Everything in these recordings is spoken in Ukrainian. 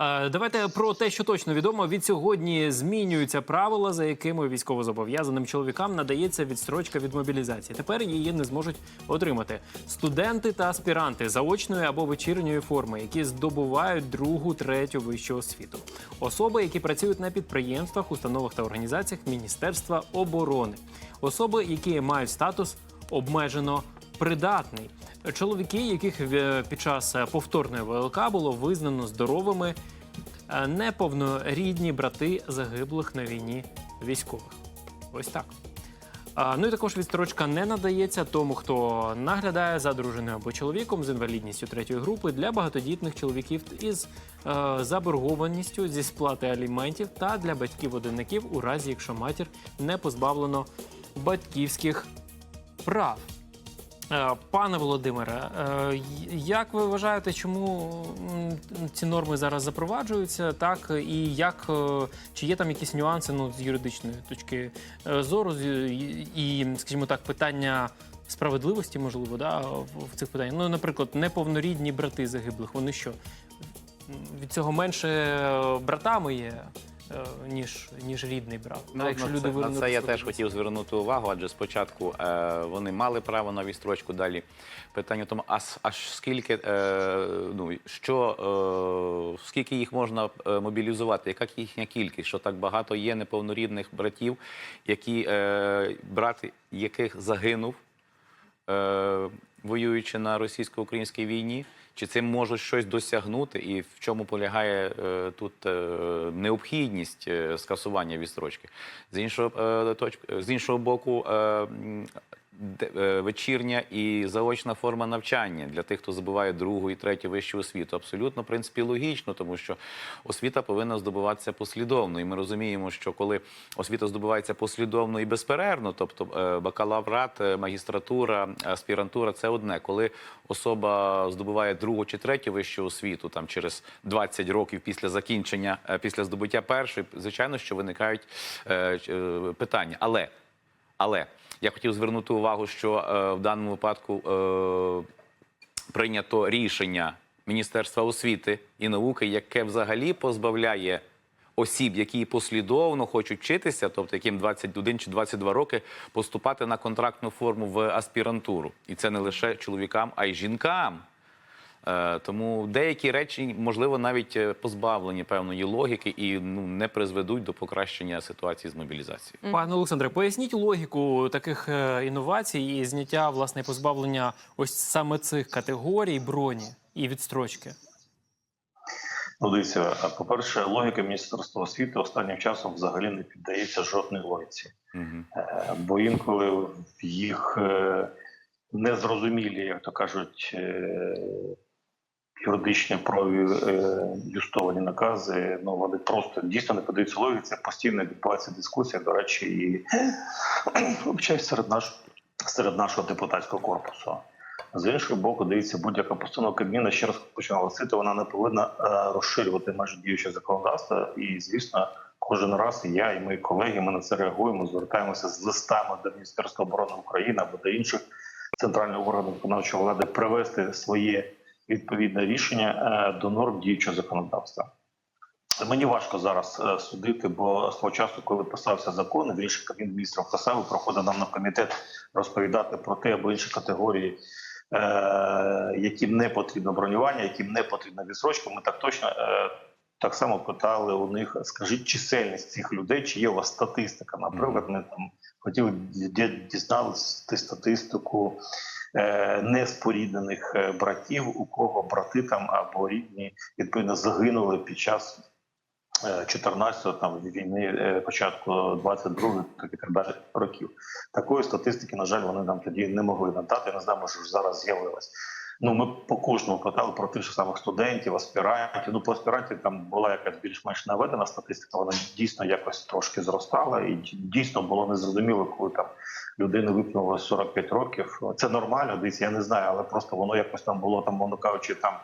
Е, Давайте про те, що точно відомо. Від сьогодні змінюються правила, за якими військовозобов'язаним чоловікам надається відстрочка від мобілізації. Тепер її не зможуть отримати студенти та аспіранти заочної або вечірньої форми, які здобувають другу, третю вищу освіту. Особи, які працюють на підприємствах, установах та організаціях Міністерства оборони, особи, які мають статус обмежено придатний. Чоловіки, яких е, під час е, повторної ВЛК було визнано здоровими, е, неповнорідні брати загиблих на війні військових. Ось так. Ну і також відстрочка не надається тому, хто наглядає за дружиною або чоловіком з інвалідністю третьої групи для багатодітних чоловіків із заборгованістю зі сплати аліментів та для батьків-одинаків у разі, якщо матір не позбавлено батьківських прав. Е, Пане Володимире, е, як ви вважаєте, чому ці норми зараз запроваджуються, так і як е, чи є там якісь нюанси ну, з юридичної точки зору, і, скажімо так, питання справедливості, можливо, да, в, цих питаннях? Ну, наприклад, неповнорідні брати загиблих, вони що? Від цього менше братами є, ніж, ніж рідний брат. Ну, якщо на люди це, на це я теж хотів звернути увагу, адже спочатку е, вони мали право на відстрочку. Далі питання в тому, а аж скільки е, ну що е, скільки їх можна е, мобілізувати? Яка їхня кількість? Що так багато є неповнорідних братів, які е, брат яких загинув, е, воюючи на російсько-українській війні? Чи цим можуть щось досягнути, і в чому полягає е, тут е, необхідність е, скасування відстрочки? З іншого е, точ... з іншого боку, е, вечірня і заочна форма навчання для тих, хто здобуває другу і третю вищу освіту. Абсолютно, в принципі, логічно, тому що освіта повинна здобуватися послідовно. І ми розуміємо, що коли освіта здобувається послідовно і безперервно, тобто е, бакалаврат, е, магістратура, аспірантура це одне. Коли особа здобуває другу чи третю вищу освіту, там через 20 років після закінчення, е, після здобуття першої, звичайно, що виникають е, е, питання. Але але я хотів звернути увагу, що е, в даному випадку е, прийнято рішення Міністерства освіти і науки, яке взагалі позбавляє осіб, які послідовно хочуть вчитися, тобто яким 21 чи 22 роки, поступати на контрактну форму в аспірантуру. І це не лише чоловікам, а й жінкам. Е, Тому деякі речі, можливо, навіть е, позбавлені певної логіки і ну, не призведуть до покращення ситуації з мобілізацією. Пане Олександре, поясніть логіку таких е, інновацій і зняття власне позбавлення ось саме цих категорій броні і відстрочки. Ну, дивіться, а, по-перше, логіка Міністерства освіти останнім часом взагалі не піддається жодній логіці. Е, Бо інколи їх незрозумілі, як то кажуть, юридичні праві е, юстовані накази, ну вони просто дійсно не піддаються логіці. Постійно відбувається дискусія, до речі, і вибачаюсь, серед наш, серед нашого депутатського корпусу. З іншого боку, дивіться, будь-яка постанова Кабміна, ще раз хочу наголосити, вона не повинна е, розширювати межі діючого законодавства. І, звісно, кожен раз я і мої колеги ми на це реагуємо, звертаємося з листами до Міністерства оборони України або до інших центральних органів виконавчої влади привести своє відповідне рішення е, до норм діючого законодавства. Мені важко зараз е, судити, бо з того часу, коли писався закон, більше Кабмін міністрів писав, і проходив нам на комітет розповідати про те або інші категорії, е, яким не потрібно бронювання, яким не потрібна відсрочка. Ми так точно так само питали у них, скажіть чисельність цих людей, чи є у вас статистика. Наприклад, ми там хотіли ді- дізнатися статистику е, неспоріднених е, братів, у кого брати там або рідні відповідно загинули під час. 14-го там війни е, початку 22-го, так і так далі років. Такої статистики, на жаль, вони нам тоді не могли надати. Не знаю, може зараз з'явилась. Ну, ми по кожному питали про тих самих студентів, аспірантів. Ну, по аспірантів там була якась більш-менш наведена статистика. Вона дійсно якось трошки зростала, і дійсно було незрозуміло, коли там людини випнулося 45 років. Це нормально, дивіться, я не знаю, але просто воно якось там було там, мовно кажучи, там.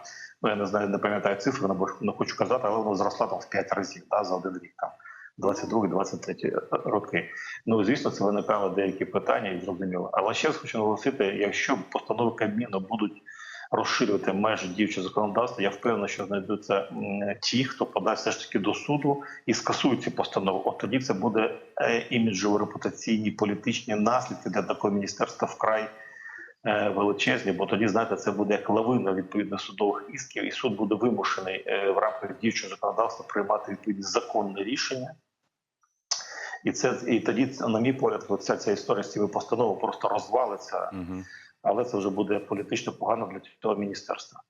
Ну, я не знаю, не пам'ятаю цифри, не, не хочу казати, але воно зросла там в 5 разів да, за один рік, там 22-23 роки. Ну, звісно, це виникали деякі питання і зрозуміло. Але ще раз хочу наголосити, якщо постанови Кабміну будуть розширювати межі діючого законодавства. Я впевнений, що знайдуться ті, хто подасть все ж таки до суду і скасують ці постанови. От тоді це буде е, іміджово репутаційні політичні наслідки для такого міністерства вкрай е, величезні, бо тоді знаєте, це буде як лавина відповідно судових ісків, і суд буде вимушений е, в рамках діючого законодавства приймати відповідні законне рішення. І це і тоді, на мій погляд, вся ця історія з цими постановами просто розвалиться, Угу. Але це вже буде політично погано для цього міністерства.